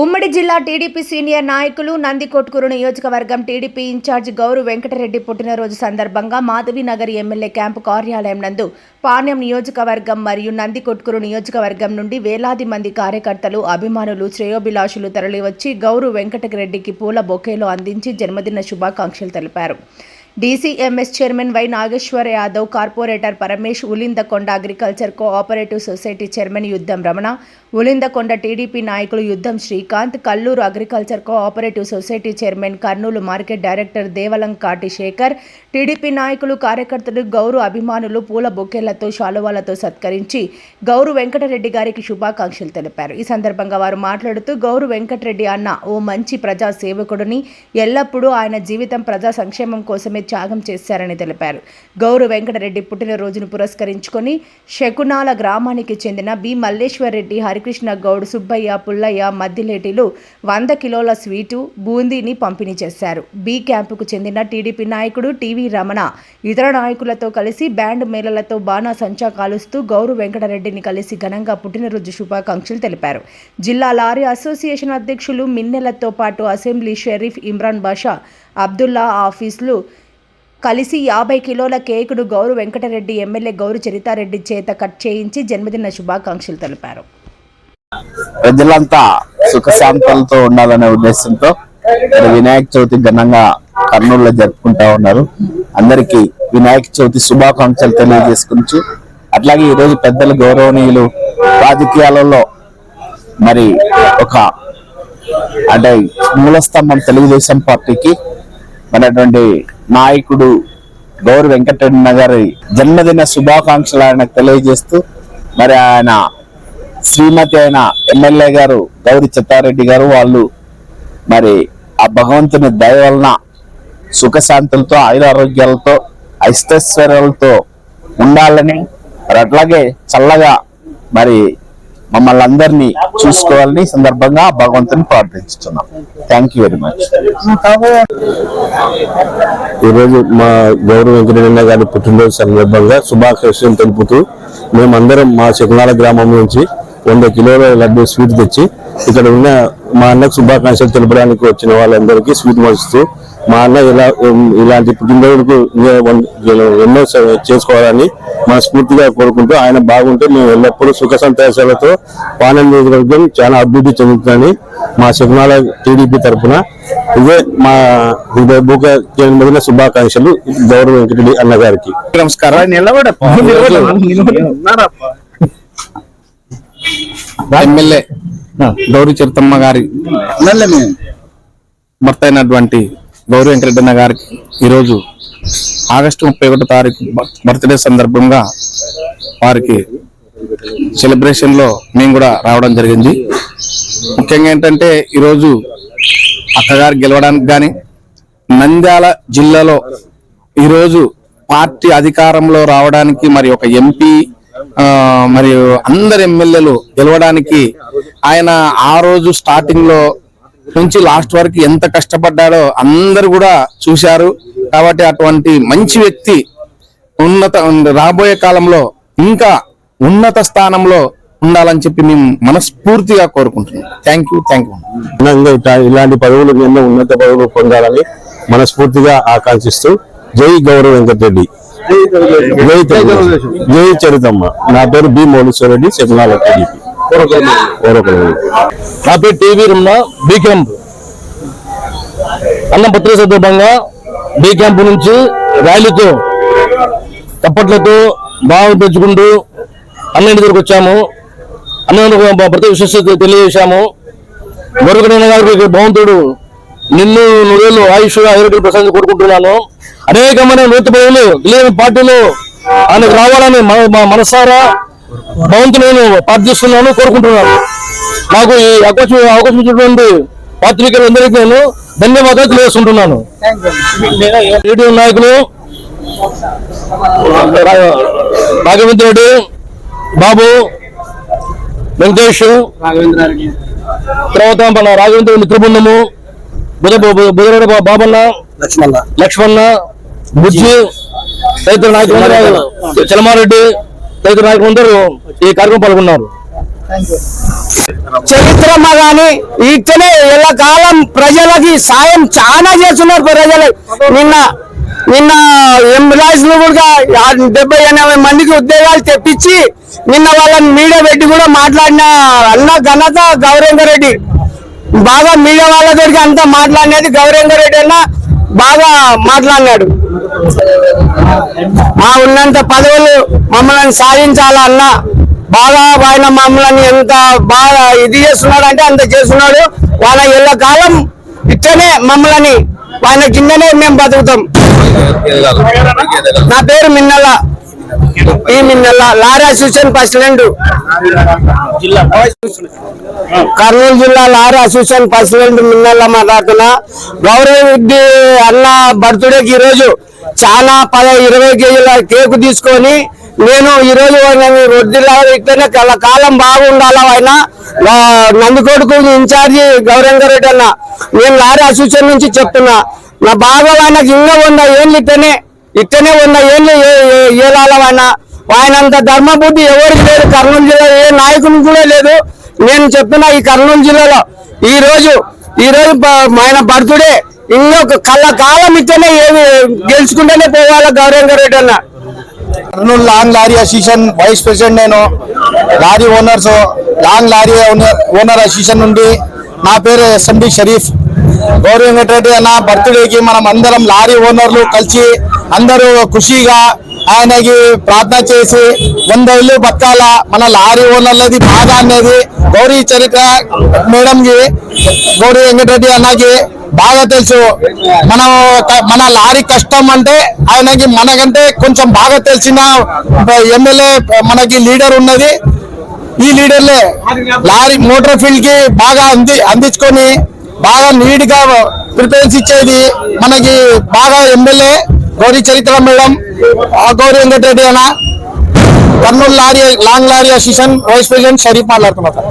ఉమ్మడి జిల్లా TDP senior నాయకులు నందికొట్కూరు నియోజకవర్గం టీడీపీ ఇన్ఛార్జ్ గౌరు వెంకటరెడ్డి పుట్టినరోజు సందర్భంగా మాధవీనగర్ ఎమ్మెల్యే క్యాంపు కార్యాలయం నందు పాణ్యం నియోజకవర్గం మరియు నందికొట్కూరు నియోజకవర్గం నుండి వేలాది మంది కార్యకర్తలు అభిమానులు శ్రేయోభిలాషులు తరలివచ్చి గౌరు వెంకటరెడ్డికి పూల బొకేలు అందించి జన్మదిన శుభాకాంక్షలు తెలిపారు. DCMS chairman Y Nageswara Yadav corporator Paramesh Ulindakonda agriculture cooperative society chairman Yuddham Ramana Ulindakonda TDP నాయకులు Yuddham Srikanth Kalluru agriculture cooperative society chairman Kurnool market director Devalankati Sekhar TDP నాయకులు కార్యకర్తలు గౌరు అభిమానులు పూల బొక్కెలతో శాలువాలతో సత్కరించి గౌరు వెంకటరెడ్డి గారికి శుభాకాంక్షలు తెలిపారు. ఈ సందర్భంగా వారు మాట్లాడుతూ గౌరు వెంకటరెడ్డి అన్న ఓ మంచి ప్రజా సేవకుడిని ఎల్లప్పుడూ ఆయన జీవితం ప్రజా సంక్షేమం కోసమే త్యాగం చేశారని తెలిపారు. గౌరు వెంకటరెడ్డి పుట్టినరోజును పురస్కరించుకొని శకునాల గ్రామానికి చెందిన బి. మల్లేశ్వర్రెడ్డి హరికృష్ణ గౌడ్ సుబ్బయ్య పుల్లయ్య మద్దిలేటిలు వంద కిలోల స్వీటు బూందీని పంపిణీ చేశారు. బి క్యాంపుకు చెందిన టీడీపీ నాయకుడు టీవీ రమణ ఇతర నాయకులతో కలిసి బ్యాండ్ మేళలతో బాణా సంచా కాలుస్తూ గౌరు వెంకటరెడ్డిని కలిసి ఘనంగా పుట్టినరోజు శుభాకాంక్షలు తెలిపారు. జిల్లా లారీ అసోసియేషన్ అధ్యక్షులు మిన్నెలతో పాటు అసెంబ్లీ షరీఫ్ ఇమ్రాన్ బాషా అబ్దుల్లా ఆఫీసులు కలిసి యాభై కిలోల కేకును గౌరు వెంకటరెడ్డి ఎమ్మెల్యే గౌరు చరితారెడ్డి చేత కట్ చేయించి జన్మదిన శుభాకాంక్షలు తెలిపారు. ప్రజలంతా సుఖశాంతాలతో ఉండాలనే ఉద్దేశంతో వినాయక చవితి ఘనంగా కర్నూలులో జరుపుకుంటా ఉన్నారు. అందరికీ వినాయక చవితి శుభాకాంక్షలు తెలియజేసుకుంటూ అట్లాగే ఈరోజు పెద్దలు గౌరవనీయులు రాజకీయాలలో మరి ఒక అంటే మూలస్తంభం తెలుగుదేశం పార్టీకి మనటువంటి నాయకుడు గౌరి వెంకటరెడ్డి గారి జన్మదిన శుభాకాంక్షలు ఆయనకు తెలియజేస్తూ మరి ఆయన శ్రీమతి అయిన ఎమ్మెల్యే గారు గౌరి చిత్తారెడ్డి గారు వాళ్ళు మరి ఆ భగవంతుని దయ వలన సుఖశాంతులతో ఆయుర ఆరోగ్యాలతో ఐష్టైశ్వర్యాలతో ఉండాలని మరి అట్లాగే చల్లగా మరి మమ్మల్ని అందరినీ చూసుకోవాలని సందర్భంగా భగవంతుని ప్రార్థిస్తున్నాం. థ్యాంక్ యూ వెరీ మచ్ ఈరోజు మా గౌరవ వెంకటరమణ గారి పుట్టినరోజు సందర్భంగా శుభాకాంక్షలు తెలుపుతూ మేమందరం మా చిన్నాల గ్రామం నుంచి వంద కిలోల లడ్డు స్వీట్ తెచ్చి ఇక్కడ ఉన్న మా అన్నకు శుభాకాంక్షలు తెలపడానికి వచ్చిన వాళ్ళందరికీ స్వీట్ పంచుతూ మా అన్న ఇలా ఇలాంటి వన్- ఎన్నో చేసుకోవాలని మనస్ఫూర్తిగా కోరుకుంటూ ఆయన బాగుంటే మేము ఎల్లప్పుడూ సుఖ సంతోషాలతో పాలన నియోజకవర్గం చాలా అభివృద్ధి చెందుతుందని మా శకునాల టీడీపీ తరఫున ఇదే మా హృదయపూర్వక జన్మదిన శుభాకాంక్షలు గౌరవ వెంకటరెడ్డి అన్న గారికి నమస్కారం ఎమ్మెల్యే గౌరీ చరితమ్మ గారి భర్త అయినటువంటి గౌరీ వెంకటరెడ్డి గారికి ఈరోజు ఆగస్టు ముప్పై ఒకటో తారీఖు బర్త్డే సందర్భంగా వారికి సెలబ్రేషన్లో మేము కూడా రావడం జరిగింది. ముఖ్యంగా ఏంటంటే ఈరోజు అక్కగారు గెలవడానికి కానీ నంద్యాల జిల్లాలో ఈరోజు పార్టీ అధికారంలో రావడానికి మరి ఒక ఎంపీ మరియు అందరు ఎమ్మెల్యేలు గెలవడానికి ఆయన ఆ రోజు స్టార్టింగ్లో నుంచి లాస్ట్ వరకు ఎంత కష్టపడ్డాడో అందరు కూడా చూశారు. కాబట్టి అటువంటి మంచి వ్యక్తి ఉన్నత రాబోయే కాలంలో ఇంకా ఉన్నత స్థానంలో ఉండాలని చెప్పి మేము మనస్ఫూర్తిగా కోరుకుంటున్నాం. థ్యాంక్ యూ థ్యాంక్ యూ ఇలాంటి పదవులు ఎన్నో ఉన్నత పదవులు పొందాలని మనస్ఫూర్తిగా ఆకాంక్షిస్తూ జై గౌరవ వెంకటరెడ్డి. జై చరితమ్మ. నా పేరు బి మౌలేశ్వర రెడ్డి శకునాల టీడీపీ నా పేరు టీవీ రమ్మ బి క్యాంప్. అన్న పత్రిక సందర్భంగా బి క్యాంప్ నుంచి ర్యాలీతో తప్పట్లతో భావం పెంచుకుంటూ అన్న దగ్గరకు వచ్చాము. అన్న ప్రతి విశేషత తెలియజేశాము. మరొక గారికి భగవంతుడు నిన్ను నువ్వేళ్ళు ఆయుష్ ఆరోగ్యం ప్రసాదం కోరుకుంటున్నాను. అనేకమైన నూతన పదవులు తెలియని పార్టీలు ఆయనకు రావాలని మన- మా మనసారా భగవంతుని నేను ప్రార్థిస్తున్నాను కోరుకుంటున్నాను నాకు ఈ అవకాశం అవకాశం ఇచ్చినటువంటి పాత్రికలందరికీ నేను ధన్యవాదాలు తెలియజేస్తుంటున్నాను టీడీఎం నాయకులు రాఘవేంద్ర రెడ్డి బాబు వెంకటేష్ తర్వాత మన రాఘవేంద్ర మిత్ర బృందము బుధ బుధరాడ బాబన్న లక్ష్మణ లక్ష్మణ బుజ్జి తదితర నాయకులు చలమారెడ్డి తదితర నాయకులు అందరూ ఈ కార్యక్రమం పాల్గొన్నారు. చరిత్రమ్మ గాని ఇట్లనే కాలం ప్రజలకి సాయం చాలా చేస్తున్నారు ప్రజలు. నిన్న నిన్న ఎంప్లాయీస్ను కూడా డెబ్బై ఎనభై మందికి ఉద్యోగాలు తెప్పించి నిన్న వాళ్ళని మీడియా పెట్టి కూడా మాట్లాడిన అన్న ఘనత గౌరేందర్ రెడ్డి. బాగా మీడియా వాళ్ళతో అంతా మాట్లాడినది గౌరేందర్ రెడ్డి అన్న. బాగా మాట్లాడినాడు. మా ఉన్నంత పదవులు మమ్మల్ని సాధించాలన్న బాగా ఆయన మమ్మల్ని ఎంత బాగా ఇది చేస్తున్నాడు అంటే అంత చేస్తున్నాడు. వాళ్ళ ఎల్ల కాలం ఇట్లనే మమ్మల్ని ఆయన కిందనే మేము బతుకుతాం. నా పేరు మిన్నల్ల లారీ అసోసియేషన్ ప్రెసిడెంట్ కర్నూలు జిల్లా లారీ అసోసియేషన్ ప్రెసిడెంట్ మిన్నల్ల మాట్లాడుతున్నా. గౌరవ రెడ్డి అన్న బర్త్డేకి ఈ రోజు చాలా పద ఇరవై కేజీల కేకు తీసుకొని నేను ఈ రోజు వడ్డీలా ఇట్లనే కల కాలం బాగుండాలా ఆయన ఆ, నందికోటకు ఇన్ఛార్జి గౌరంగ రెడ్డి అన్న నేను లారీ అసోసియేషన్ నుంచి చెప్తున్నా. నా బాగా ఆయనకి ఇంకా వంద ఏళ్ళు ఇట్టనే ఇట్టనే ఉన్న ఏళ్ళు ఏలాలైనా ఆయనంత ధర్మబుద్ధి ఎవరికి లేదు కర్నూలు జిల్లా ఏ నాయకునికి కూడా లేదు. నేను చెప్పిన ఈ కర్నూలు జిల్లాలో ఈ రోజు ఈ రోజు ఆయన బర్త్డే ఇంకొక కళ్ళ కాలం ఇట్టనే ఏమి గెలుచుకుంటేనే పోవాలి గౌరవంగా రెడ్డి అన్న Kurnool long lorry association vice president నేను lorry owners long lorry owner owner association నుండి నా పేరు ఎస్ఎండి షరీఫ్. గౌరవ వెంకటరెడ్డి అన్న బర్త్డేకి మనం అందరం లారీ ఓనర్లు కలిసి అందరూ ఖుషిగా ఆయనకి ప్రార్థన చేసి వంద ఇల్లు బతకాల మన లారీ ఓనర్లది బాధ అనేది గౌరీ చరిత్ర మేడంకి గౌరీ వెంకటరెడ్డి అన్నకి బాగా తెలుసు. మనం మన లారీ కష్టం అంటే ఆయనకి మనకంటే కొంచెం బాగా తెలిసిన ఎమ్మెల్యే మనకి లీడర్ ఉన్నది. ఈ లీడర్లే లారీ మోటార్ ఫీల్డ్కి బాగా అంది అందించుకొని బాగా నీట్గా ప్రిపేర్స్ ఇచ్చేది మనకి బాగా ఎమ్మెల్యే. గౌరీ చరిత్ర మేడం ఆ గౌరీ వెంకటరెడ్డి అన్న Kurnool lorry long lorry association vice president Sharif మాట్లాడుతున్నారు.